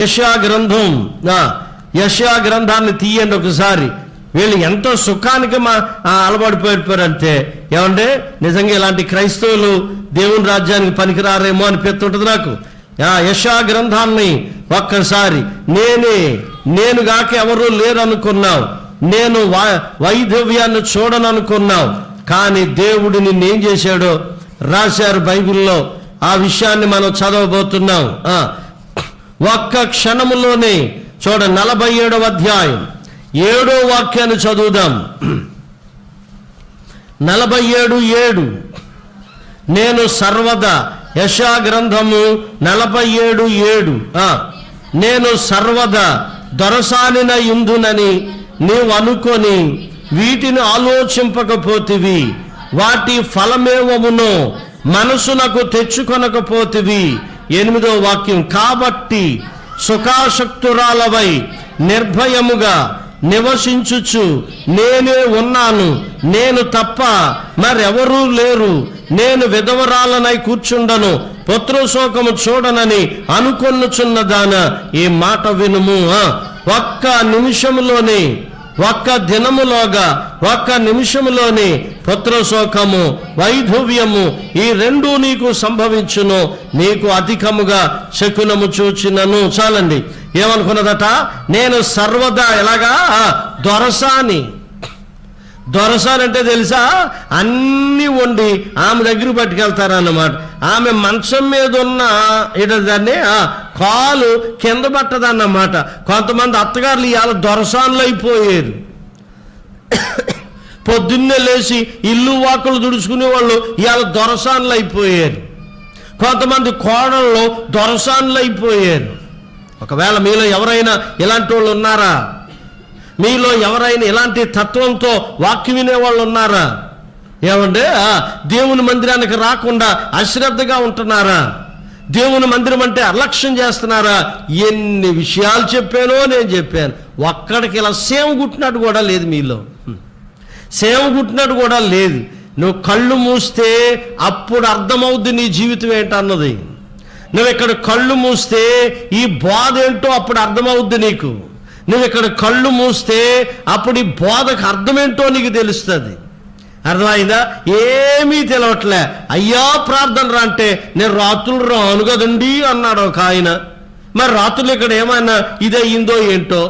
యశా గ్రంథం యశా గ్రంథాన్ని తీయండి ఒకసారి. వీళ్ళు ఎంతో సుఖానికి మా అలవాటు అలవాటుపోయిపోయారంటే ఏమంటే నిజంగా ఇలాంటి క్రైస్తవులు దేవుని రాజ్యానికి పనికిరారేమో అనిపిస్తుంటుంది నాకు. ఆ యశా గ్రంథాన్ని ఒక్కసారి నేనే నేను గాక ఎవరు లేరు అనుకున్నావు నేను వైధవ్యాన్ని చూడననుకున్నావు. కానీ దేవుడు ఏం చేశాడో రాశారు బైబిల్లో. ఆ విషయాన్ని మనం చదవబోతున్నాం. ఒక్క క్షణములోనే చూడ నలభై ఏడవ అధ్యాయం. ఏడో వాక్యాన్ని చదువుదాం. నలభై ఏడు. ఏడు నేను సర్వదా యశా గ్రంథము నలభై ఏడు. ఏడు నేను సర్వదా దొరసానిన ఇందునని నీవు అనుకొని వీటిని ఆలోచింపకపోతివి. వాటి ఫలమేవమును మనసునకు తెచ్చుకొనకపోతివి. ఎనిమిదో వాక్యం కాబట్టి సుఖాసక్తురాలవై నిర్భయముగా నివసించుచు నేనే ఉన్నాను నేను తప్ప మరెవరూ లేరు నేను విధవరాలనై కూర్చుండను పుత్రశోకము చూడనని అనుకొనుచున్నదాన ఈ మాట వినుము. ఒక్క నిమిషములోనే ఒక్క దినములోగా ఒక్క నిమిషములోనే పుత్రశోకము వైధవ్యము ఈ రెండు నీకు సంభవించును నీకు అధికముగా శకునము చూచినను. చాలండి. ఏమనుకున్నదట? నేను సర్వదా ఎలాగా? ఆ, దొరసాని దొరసానంటే తెలుసా? అన్ని వండి ఆమె దగ్గర పట్టుకెళ్తారన్నమాట. ఆమె మంచం మీద ఉన్న దాన్ని కాలు కింద పట్టదన్నమాట కొంతమంది అత్తగారులు ఇవాళ దొరసాన్లు అయిపోయారు. పొద్దున్నే లేచి ఇల్లు వాకులు దుడుచుకునే వాళ్ళు ఇవాళ దొరసాన్లు అయిపోయారు. కొంతమంది కోడళ్ళు దొరసాన్లు అయిపోయారు. ఒకవేళ మీలో ఎవరైనా ఇలాంటి వాళ్ళు ఉన్నారా? మీలో ఎవరైనా ఇలాంటి తత్వంతో వాక్యం వినేవాళ్ళు ఉన్నారా? ఏమంటే దేవుని మందిరానికి రాకుండా అశ్రద్ధగా ఉంటున్నారా? దేవుని మందిరం అంటే అలక్ష్యం చేస్తున్నారా? ఎన్ని విషయాలు చెప్పానో నేను చెప్పాను. ఒక్కడికి ఇలా సేవ గుట్టినట్టు కూడా లేదు మీలో. సేవ గుట్టినట్టు కూడా లేదు. నువ్వు కళ్ళు మూస్తే అప్పుడు అర్థమవుద్ది నీ జీవితం ఏంటన్నది. నువ్వు ఇక్కడ కళ్ళు మూస్తే ఈ బాధ ఏంటో అప్పుడు అర్థమవుద్ది నీకు. నువ్వు ఇక్కడ కళ్ళు మూస్తే అప్పుడు ఈ బోధకు అర్థమేంటో నీకు తెలుస్తుంది. అర్థమైందా? ఏమీ తెలవట్లే. అయ్యా ప్రార్థన రా అంటే నేను రాత్రులు రాను కదండి అన్నాడు ఒక ఆయన. మరి రాత్రులు ఇక్కడ ఏమైనా ఇదయ్యిందో ఏంటో?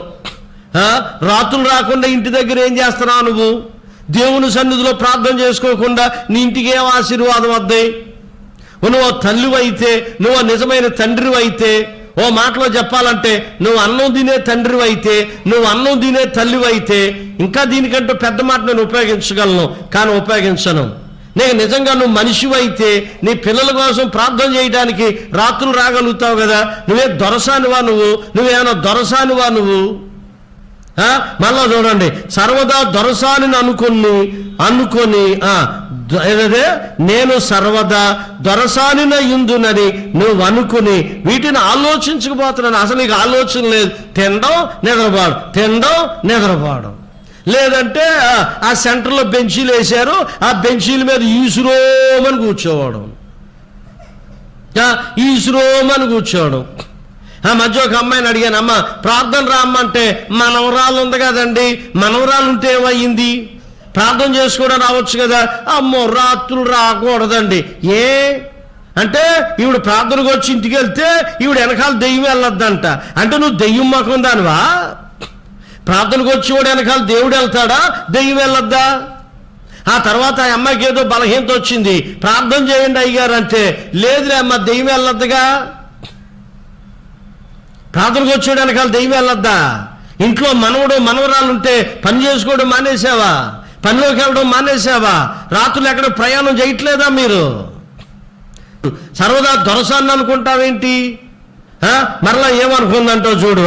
రాత్రులు రాకుండా ఇంటి దగ్గర ఏం చేస్తున్నావు నువ్వు? దేవుని సన్నిధిలో ప్రార్థన చేసుకోకుండా నీ ఇంటికి ఏం ఆశీర్వాదం వద్దాయి నువ్వు తల్లివైతే అయితే నువ్వు నిజమైన తండ్రివైతే అయితే ఓ మాటలో చెప్పాలంటే నువ్వు అన్నం తినే తండ్రివైతే అయితే నువ్వు అన్నం తినే తల్లివైతే అయితే ఇంకా దీనికంటే పెద్ద మాట నేను ఉపయోగించగలను కానీ ఉపయోగించను. నేను నిజంగా నువ్వు మనిషివైతే అయితే నీ పిల్లల కోసం ప్రార్థన చేయడానికి రాత్రులు రాగలుగుతావు కదా? నువ్వే దొరసానివా నువ్వు? నువ్వేమైనా దొరసానివా నువ్వు? మళ్ళా చూడండి. సర్వదా దొరసాని అనుకుని అనుకొని ఆ, ఏదదే? నేను సర్వదా దొరసానిన ఇందునని నువ్వు అనుకుని వీటిని ఆలోచించకపోతున్నాను. అసలు నీకు ఆలోచన లేదు. తినడం నిద్రపోవడం. తినడం నిద్రపోవడం. లేదంటే ఆ, ఆ సెంటర్లో బెంచీలు వేశారు. ఆ బెంచీల మీద ఈసురోమని కూర్చోవడం. ఆ, ఈసురోమని కూర్చోవడం. ఆ మధ్య ఒక అమ్మాయిని అడిగాను అమ్మ ప్రార్థన రామ్మంటే మనవరాలు ఉంది కదండి మనవరాలు ఉంటే ఏమయ్యింది? ప్రార్థన చేసుకోవడం రావచ్చు కదా అమ్మో రాత్రులు రాకూడదండి. ఏ? అంటే ఈవిడ ప్రార్థనకు వచ్చి ఇంటికి వెళ్తే ఈవిడ వెనకాల దెయ్యం వెళ్ళొద్దంట. అంటే నువ్వు దెయ్యం మొఖం దానివా ప్రార్థనకు వచ్చి వాడు వెనకాల దేవుడు వెళ్తాడా? దెయ్యం వెళ్ళొద్దా? ఆ తర్వాత ఆ అమ్మాయికి ఏదో బలహీనత వచ్చింది. ప్రార్థన చేయండి అయ్యారంటే లేదులే అమ్మ దెయ్యం వెళ్ళొద్దుగా. ప్రార్థనకు వచ్చాడు వెనకాల దెయ్యం వెళ్ళొద్దా? ఇంట్లో మనవడు మనవరాలు ఉంటే పని చేసుకోవడం మానేసావా పనిలోకి వెళ్ళడం మానేసావా రాత్రులు ఎక్కడ ప్రయాణం చేయట్లేదా మీరు? సర్వదా దొరసాన్ని అనుకుంటావేంటి? మరలా ఏమనుకుందంటో చూడు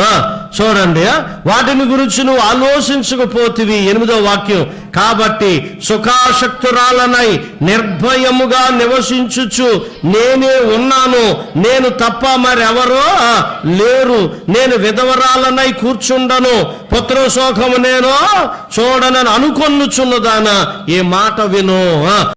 చూడండి వాటిని గురించి నువ్వు ఆలోచించకపోతివి ఎనిమిదో వాక్యం. కాబట్టి సుఖాశక్తురాలనై నిర్భయముగా నివసించుచు నేనే ఉన్నాను. నేను తప్ప మరెవరో లేరు. నేను విధవరాలనై కూర్చుండను. పుత్రశోకము నేను చూడనని అనుకొనుచున్నదానా ఈ మాట విను